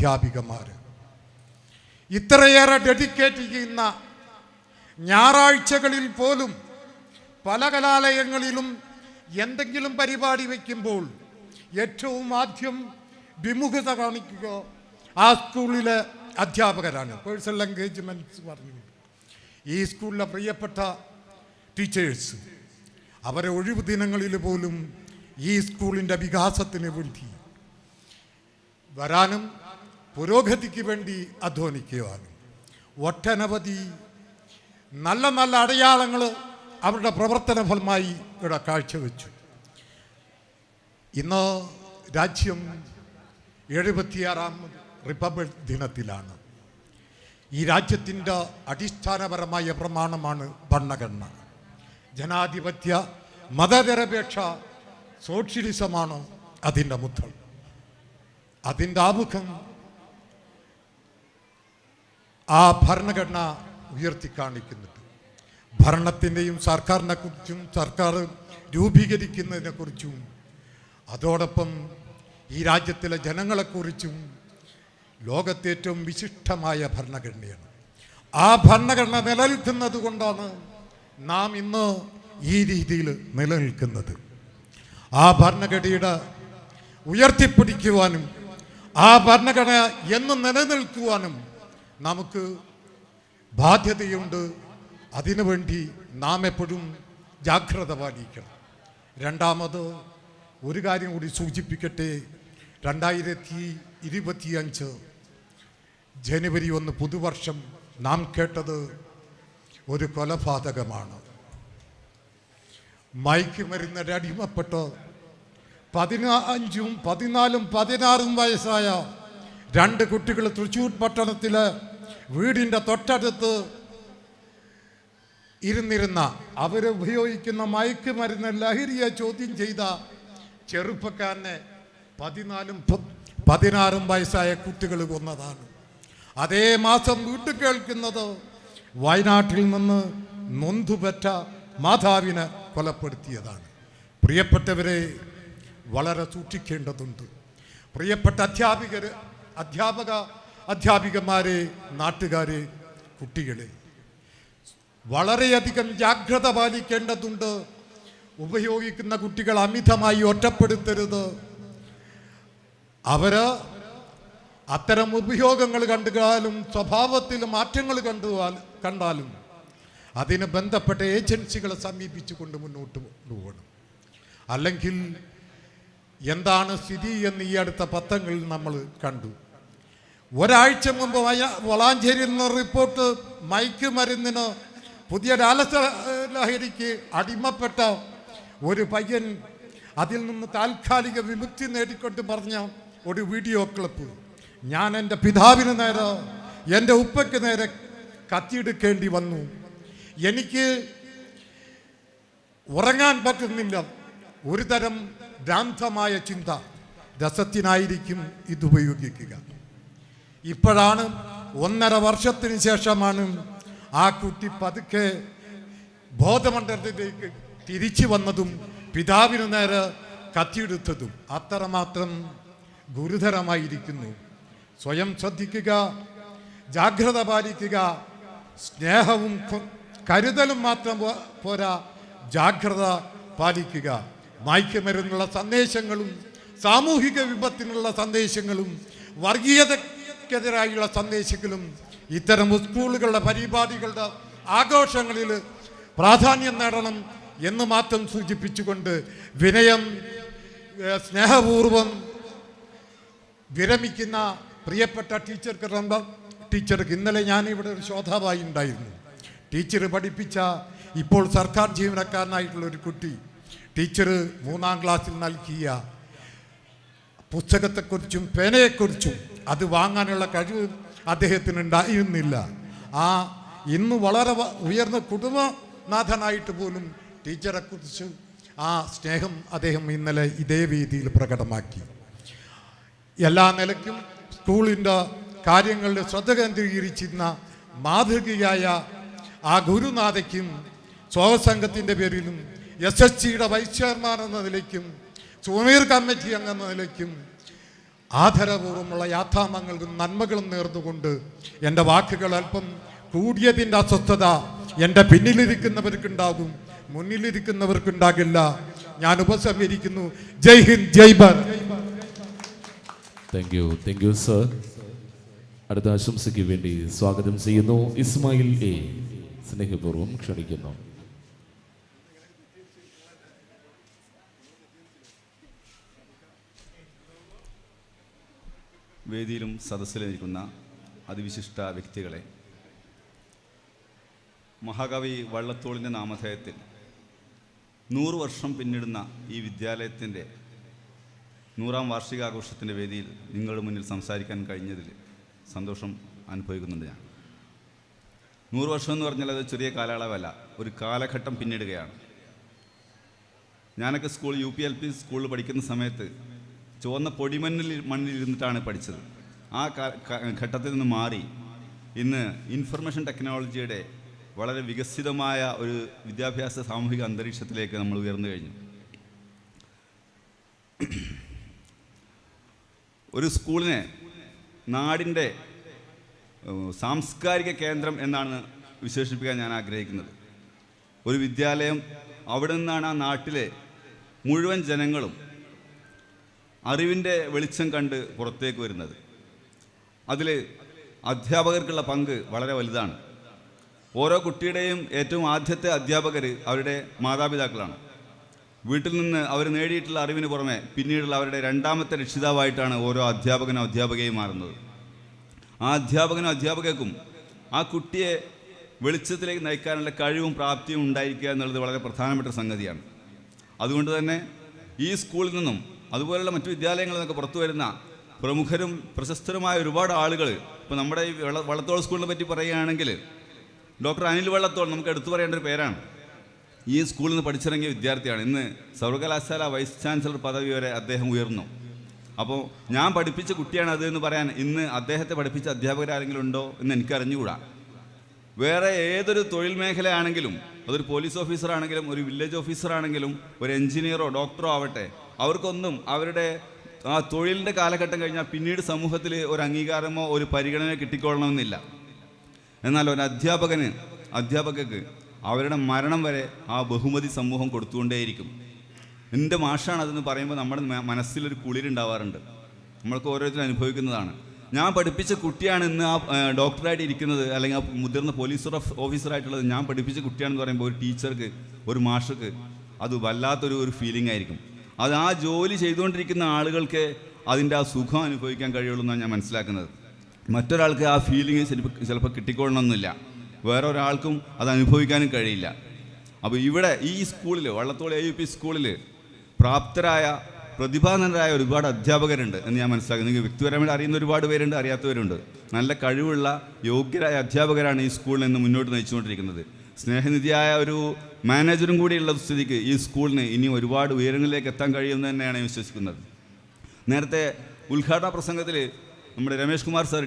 അധ്യാപികമാർ ഇത്രയേറെ ഡെഡിക്കേറ്റ് ചെയ്യുന്ന ഞായറാഴ്ചകളിൽ പോലും പല കലാലയങ്ങളിലും എന്തെങ്കിലും പരിപാടി വയ്ക്കുമ്പോൾ ഏറ്റവും ആദ്യം വിമുഖത കാണിക്കുക ആ സ്കൂളിലെ അധ്യാപകരാണ്. പേഴ്സണൽ എൻഗേജ്മെന്റ്സ് പറഞ്ഞു. ഈ സ്കൂളിലെ പ്രിയപ്പെട്ട ടീച്ചേഴ്സ് അവരെ ഒഴിവു ദിനങ്ങളിൽ പോലും ഈ സ്കൂളിന്റെ വികാസത്തിന് വേണ്ടി വരാനും പുരോഗതിക്ക് വേണ്ടി അധ്വാനിക്കുവാനും ഒട്ടനവധി നല്ല നല്ല അടയാളങ്ങൾ അവരുടെ പ്രവർത്തന ഫലമായി ഇവിടെ കാഴ്ചവെച്ചു. ഇന്ന് രാജ്യം എഴുപത്തിയാറാം റിപ്പബ്ലിക് ദിനത്തിലാണ്. ഈ രാജ്യത്തിന്റെ അടിസ്ഥാനപരമായ പ്രമാണമാണ് ഭരണഘടന. ജനാധിപത്യ മതനിരപേക്ഷ സോഷ്യലിസമാണ് അതിന്റെ മുദ്ര അതിന്റെ ആമുഖം ആ ഭരണഘടന ഉയർത്തി കാണിക്കുന്നുണ്ട്. ഭരണത്തിന്റെയും സർക്കാരിനെ കുറിച്ചും സർക്കാർ രൂപീകരിക്കുന്നതിനെ കുറിച്ചും അതോടൊപ്പം ഈ രാജ്യത്തിലെ ജനങ്ങളെക്കുറിച്ചും ലോകത്തെ ഏറ്റവും വിശിഷ്ടമായ ഭരണഘടനയാണ്. ആ ഭരണഘടന നിലനിൽക്കുന്നത് കൊണ്ടാണ് നാം ഇന്ന് ഈ രീതിയിൽ നിലനിൽക്കുന്നത്. ആ ഭരണഘടനയുടെ ഉയർത്തിപ്പിടിക്കുവാനും ആ ഭരണഘടന എന്നും നിലനിൽക്കുവാനും നമുക്ക് ബാധ്യതയുണ്ട്. അതിനുവേണ്ടി നാം എപ്പോഴും ജാഗ്രത പാലിക്കണം. രണ്ടാമത് ഒരു കാര്യം കൂടി സൂചിപ്പിക്കട്ടെ. രണ്ടായിരത്തി ഇരുപത്തിയഞ്ച് ജനുവരി ഒന്ന് പുതുവർഷം നാം കേട്ടത് ഒരു കൊലപാതകമാണ്. മയക്കുമരുന്നിന് അടിമപ്പെട്ട് പതിനഞ്ചും പതിനാലും പതിനാറും വയസ്സായ രണ്ട് കുട്ടികൾ തൃശ്ശൂർ പട്ടണത്തിൽ വീടിന്റെ തൊട്ടടുത്ത് ഇരുന്നിരുന്ന അവരുപയോഗിക്കുന്ന മയക്ക് മരുന്ന് ലഹരിയെ ചോദ്യം ചെയ്ത ചെറുപ്പക്കാരനെ പതിനാലും പതിനാറും വയസ്സായ കുട്ടികൾ കൊന്നതാണ്. അതേ മാസം വീട്ടിൽ കേൾക്കുന്നത് വയനാട്ടിൽ നിന്ന് നൊന്തുപറ്റ മാതാവിനെ കൊലപ്പെടുത്തിയതാണ്. പ്രിയപ്പെട്ടവരെ വളരെ സൂക്ഷിക്കേണ്ടതുണ്ട്. പ്രിയപ്പെട്ട അധ്യാപികർ അധ്യാപക അധ്യാപികമാരെ നാട്ടുകാരെ കുട്ടികളെ. വളരെയധികം ജാഗ്രത പാലിക്കേണ്ടതുണ്ട്. ഉപയോഗിക്കുന്ന കുട്ടികൾ അമിതമായി ഒറ്റപ്പെടുത്തരുത്. അവർ അത്തരം ഉപയോഗങ്ങൾ കണ്ടാലും സ്വഭാവത്തിൽ മാറ്റങ്ങൾ കണ്ടു കണ്ടാലും അതിന് ബന്ധപ്പെട്ട ഏജൻസികളെ സമീപിച്ചു സമീപിച്ചുകൊണ്ട് മുന്നോട്ട് കൊണ്ടുപോകണം അല്ലെങ്കിൽ എന്താണ് സ്ഥിതി എന്ന് ഈ അടുത്ത പത്രങ്ങളിൽ നമ്മൾ കണ്ടു. ഒരാഴ്ച മുമ്പ് വളാഞ്ചേരിയിൽ നിന്ന് റിപ്പോർട്ട് മയക്കുമരുന്നിന് പുതിയ ഡാലസ് ലഹരിക്ക് അടിമപ്പെട്ട ഒരു പയ്യൻ അതിൽ നിന്ന് താൽക്കാലിക വിമുക്തി നേടിക്കൊണ്ട് പറഞ്ഞ ഒരു വീഡിയോ ക്ലിപ്പ്. ഞാൻ എന്റെ പിതാവിന് നേരെ എന്റെ ഉപ്പയ്ക്ക് നേരെ കത്തിയെടുക്കേണ്ടി വന്നു. എനിക്ക് ഉറങ്ങാൻ പറ്റുന്നില്ല. ഒരു തരം ഭ്രാന്തമായ ചിന്ത. രസത്തിനായിരിക്കും ഇത് ഉപയോഗിക്കുക. ഇപ്പോഴാണ് ഒന്നര വർഷത്തിന് ശേഷമാണ് ആ കുട്ടി പതുക്കെ ബോധമണ്ഡലത്തിലേക്ക് തിരിച്ചു വന്നതും പിതാവിനു നേരെ കത്തിയെടുത്തതും. അത്രമാത്രം ഗുരുതരമായിരിക്കുന്നു. സ്വയം ശ്രദ്ധിക്കുക ജാഗ്രത പാലിക്കുക സ്നേഹവും കരുതലും മാത്രം പോരാ ജാഗ്രത പാലിക്കുക. മയക്കുമരുന്നുള്ള സന്ദേശങ്ങളും സാമൂഹിക വിപത്തിനുള്ള സന്ദേശങ്ങളും വർഗീയതക്കെതിരായുള്ള സന്ദേശങ്ങളും ഇത്തരം സ്കൂളുകളുടെ പരിപാടികളുടെ ആഘോഷങ്ങളിൽ പ്രാധാന്യം നേടണം എന്ന് മാത്രം സൂചിപ്പിച്ചുകൊണ്ട് വിനയം സ്നേഹപൂർവം വിരമിക്കുന്ന പ്രിയപ്പെട്ട ടീച്ചർക്ക് ടീച്ചർക്ക് ഇന്നലെ ഞാൻ ഇവിടെ ഒരു ശോധാവായി ഉണ്ടായിരുന്നു. ടീച്ചർ പഠിപ്പിച്ച ഇപ്പോൾ സർക്കാർ ജീവനക്കാരനായിട്ടുള്ള ഒരു കുട്ടി ടീച്ചർ മൂന്നാം ക്ലാസ്സിൽ നൽകിയ പുസ്തകത്തെക്കുറിച്ചും പേനയെക്കുറിച്ചും അത് വാങ്ങാനുള്ള കഴിവ് അദ്ദേഹത്തിന് ഉണ്ടായിരുന്നില്ല. ആ ഇന്ന് വളരെ ഉയർന്ന കുടുംബനാഥനായിട്ട് പോലും ടീച്ചറെ കുറിച്ച് ആ സ്നേഹം അദ്ദേഹം ഇന്നലെ ഇതേ രീതിയിൽ പ്രകടമാക്കി. എല്ലാ നിലയ്ക്കും സ്കൂളിന്റെ കാര്യങ്ങളിൽ ശ്രദ്ധ കേന്ദ്രീകരിച്ചിരുന്ന മാതൃകയായ ആ ഗുരുനാഥയ്ക്കും സ്വാഗസംഘത്തിന്റെ പേരിലും എസ് എസ് സിയുടെ വൈസ് ചെയർമാൻ എന്ന നിലയ്ക്കും സുമീർ കമ്മിറ്റി അംഗം എന്ന നിലയ്ക്കും ആദരപൂർവമുള്ള യാഥാമങ്ങൾക്കും നന്മകളും നേർന്നുകൊണ്ട് എന്റെ വാക്കുകൾ അല്പം കൂടിയതിന്റെ അസ്വസ്ഥത എന്റെ പിന്നിലിരിക്കുന്നവർക്കുണ്ടാകും മുന്നിലിരിക്കുന്നവർക്കുണ്ടാകില്ല. ഞാൻ ഉപസംഹരിക്കുന്നു. Jai Hind Jai Bharat. You thank you sir അടുത്ത ആശംസയ്ക്ക് വേണ്ടി സ്വാഗതം ചെയ്യുന്നു. ഇസ്മായിൽ എ. സ്നേഹപൂർവം ക്ഷണിക്കുന്നു. വേദിയിലും സദസ്സിലിരിക്കുന്ന അതിവിശിഷ്ട വ്യക്തികളെ. മഹാകവി വള്ളത്തോളിന്റെ നാമധേയത്തിൽ നൂറ് വർഷം പിന്നിടുന്ന ഈ വിദ്യാലയത്തിന്റെ നൂറാം വാർഷികാഘോഷത്തിന്റെ വേദിയിൽ നിങ്ങളുടെ മുന്നിൽ സംസാരിക്കാൻ കഴിഞ്ഞതിൽ സന്തോഷം അനുഭവിക്കുന്നുണ്ട് ഞാൻ. നൂറ് വർഷം എന്ന് പറഞ്ഞാൽ അത് ചെറിയ കാലയളവല്ല ഒരു കാലഘട്ടം പിന്നിടുകയാണ്. ഞാനൊക്കെ school U P L P സ്കൂളിൽ പഠിക്കുന്ന സമയത്ത് ചുവന്ന പൊടിമണ്ണിൽ മണ്ണിലിരുന്നിട്ടാണ് പഠിച്ചത്. ആ ഘട്ടത്തിൽ നിന്ന് മാറി ഇന്ന് ഇൻഫർമേഷൻ ടെക്നോളജിയുടെ വളരെ വികസിതമായ ഒരു വിദ്യാഭ്യാസ സാമൂഹിക അന്തരീക്ഷത്തിലേക്ക് നമ്മൾ ഉയർന്നു കഴിഞ്ഞു. ഒരു സ്കൂളിനെ നാടിന്റെ സാംസ്കാരിക കേന്ദ്രം എന്നാണ് വിശേഷിപ്പിക്കാൻ ഞാൻ ആഗ്രഹിക്കുന്നത്. ഒരു വിദ്യാലയം അവിടെ നിന്നാണ് ആ നാട്ടിലെ മുഴുവൻ ജനങ്ങളും അറിവിന്റെ വെളിച്ചം കണ്ട് പുറത്തേക്ക് വരുന്നത്. അതിൽ അധ്യാപകർക്കുള്ള പങ്ക് വളരെ വലുതാണ്. ഓരോ കുട്ടിയുടെയും ഏറ്റവും ആദ്യത്തെ അധ്യാപകർ അവരുടെ മാതാപിതാക്കളാണ്. വീട്ടിൽ നിന്ന് അവർ നേടിയിട്ടുള്ള അറിവിന് പുറമെ പിന്നീടുള്ള അവരുടെ രണ്ടാമത്തെ രക്ഷിതാവായിട്ടാണ് ഓരോ അധ്യാപകനും അധ്യാപകയും മാറുന്നത്. ആ അധ്യാപകനും അധ്യാപകർക്കും ആ കുട്ടിയെ വെളിച്ചത്തിലേക്ക് നയിക്കാനുള്ള കഴിവും പ്രാപ്തിയും ഉണ്ടായിരിക്കുക എന്നുള്ളത് വളരെ പ്രധാനപ്പെട്ട സംഗതിയാണ്. അതുകൊണ്ട് തന്നെ ഈ സ്കൂളിൽ നിന്നും അതുപോലുള്ള മറ്റു വിദ്യാലയങ്ങളിൽ നിന്നൊക്കെ പുറത്തു വരുന്ന പ്രമുഖരും പ്രശസ്തരുമായ ഒരുപാട് ആളുകൾ ഇപ്പോൾ നമ്മുടെ ഈ വെള്ള വള്ളത്തോൾ സ്കൂളിനെ പറ്റി പറയുകയാണെങ്കിൽ ഡോക്ടർ അനിൽ വള്ളത്തോൾ നമുക്ക് എടുത്തു പറയേണ്ട ഒരു പേരാണ്. ഈ സ്കൂളിൽ നിന്ന് പഠിച്ചിറങ്ങിയ വിദ്യാർത്ഥിയാണ്. ഇന്ന് സർവകലാശാല വൈസ് ചാൻസലർ പദവി വരെ അദ്ദേഹം ഉയർന്നു. അപ്പോൾ ഞാൻ പഠിപ്പിച്ച കുട്ടിയാണ് അത് എന്ന് പറയാൻ ഇന്ന് അദ്ദേഹത്തെ പഠിപ്പിച്ച അധ്യാപകരാരെങ്കിലും ഉണ്ടോ എന്ന് എനിക്ക് അറിഞ്ഞുകൂടാ വേറെ ഏതൊരു തൊഴിൽ മേഖലയാണെങ്കിലും അതൊരു പോലീസ് ഓഫീസറാണെങ്കിലും ഒരു വില്ലേജ് ഓഫീസറാണെങ്കിലും ഒരു എഞ്ചിനീയറോ ഡോക്ടറോ ആവട്ടെ അവർക്കൊന്നും അവരുടെ ആ തൊഴിലിന്റെ കാലഘട്ടം കഴിഞ്ഞാൽ പിന്നീട് സമൂഹത്തിൽ ഒരു അംഗീകാരമോ ഒരു പരിഗണന കിട്ടിക്കൊള്ളണമെന്നില്ല. എന്നാൽ ഒരു അധ്യാപകന് അധ്യാപകക്ക് അവരുടെ മരണം വരെ ആ ബഹുമതി സമൂഹം കൊടുത്തുകൊണ്ടേയിരിക്കും. എന്റെ മാഷാണ് അതെന്ന് പറയുമ്പോൾ നമ്മുടെ മനസ്സിലൊരു കുളിരുണ്ടാവാറുണ്ട്. നമ്മൾക്ക് ഓരോരുത്തരും അനുഭവിക്കുന്നതാണ്. ഞാൻ പഠിപ്പിച്ച കുട്ടിയാണ് ഇന്ന് ആ ഡോക്ടറായിട്ട് ഇരിക്കുന്നത് അല്ലെങ്കിൽ ആ മുതിർന്ന പോലീസ് ഓഫ് ഓഫീസറായിട്ടുള്ളത് ഞാൻ പഠിപ്പിച്ച കുട്ടിയാണെന്ന് പറയുമ്പോൾ ഒരു ടീച്ചർക്ക് ഒരു മാഷർക്ക് അത് വല്ലാത്തൊരു ഒരു ഫീലിംഗ് ആയിരിക്കും. അത് ആ ജോലി ചെയ്തുകൊണ്ടിരിക്കുന്ന ആളുകൾക്ക് അതിന്റെ ആ സുഖം അനുഭവിക്കാൻ കഴിയുള്ളൂ എന്നാണ് ഞാൻ മനസ്സിലാക്കുന്നത്. മറ്റൊരാൾക്ക് ആ ഫീലിംഗ് ചിലപ്പോൾ ചിലപ്പോൾ കിട്ടിക്കൊള്ളണമെന്നില്ല. വേറെ ഒരാൾക്കും അത് അനുഭവിക്കാനും കഴിയില്ല. അപ്പോൾ ഇവിടെ ഈ സ്കൂളിൽ വള്ളത്തോൾ എ യു പി സ്കൂളിൽ പ്രാപ്തരായ പ്രതിഭാനരായ ഒരുപാട് അധ്യാപകരുണ്ട് എന്ന് ഞാൻ മനസ്സിലാക്കുന്നു. നിങ്ങൾക്ക് വ്യക്തിപരമായിട്ട് അറിയുന്ന ഒരുപാട് പേരുണ്ട് അറിയാത്തവരുണ്ട്. നല്ല കഴിവുള്ള യോഗ്യരായ അധ്യാപകരാണ് ഈ സ്കൂളിൽ നിന്ന് മുന്നോട്ട് നയിച്ചുകൊണ്ടിരിക്കുന്നത്. സ്നേഹനിധിയായ ഒരു മാനേജറും കൂടിയുള്ള സ്ഥിതിക്ക് ഈ സ്കൂളിന് ഇനി ഒരുപാട് ഉയരങ്ങളിലേക്ക് എത്താൻ കഴിയുമെന്ന് തന്നെയാണ് വിശ്വസിക്കുന്നത്. നേരത്തെ ഉദ്ഘാടന പ്രസംഗത്തിൽ നമ്മുടെ രമേഷ് കുമാർ സാർ